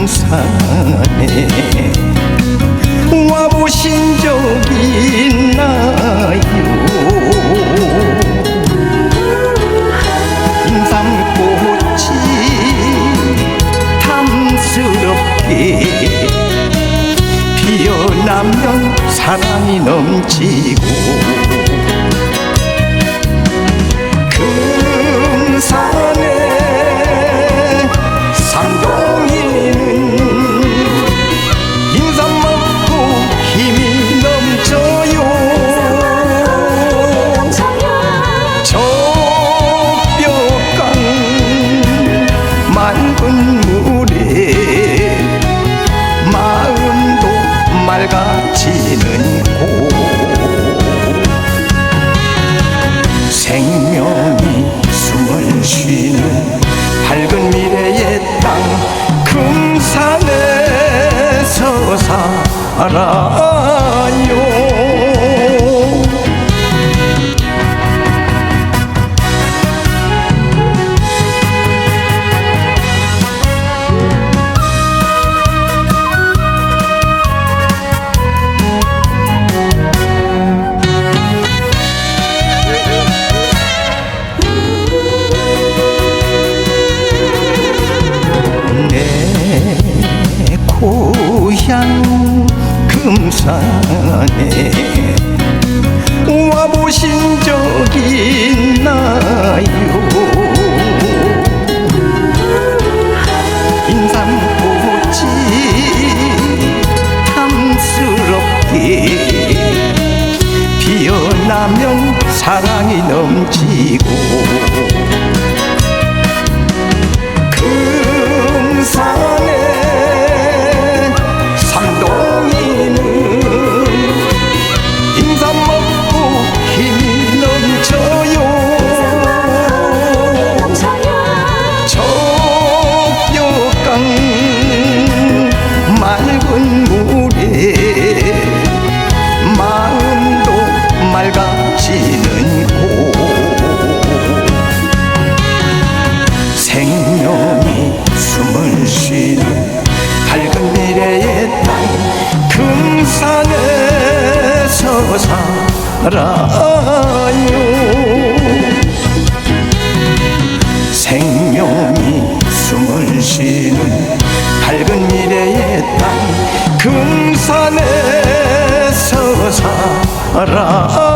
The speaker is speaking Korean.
금산에 와보신 적 있나요? 인삼꽃이 탐스럽게 피어나면 사랑이 넘치고 금산 맑아지는 곳 생명이 숨을 쉬는 밝은 미래의 땅 금산에서 살아 금산에 와보신 적 있나요? 인삼꽃이 탐스럽게 피어나면 사랑이 넘치고 살아요. 생명이 숨을 쉬는 밝은 미래의 땅 금산에서 살아요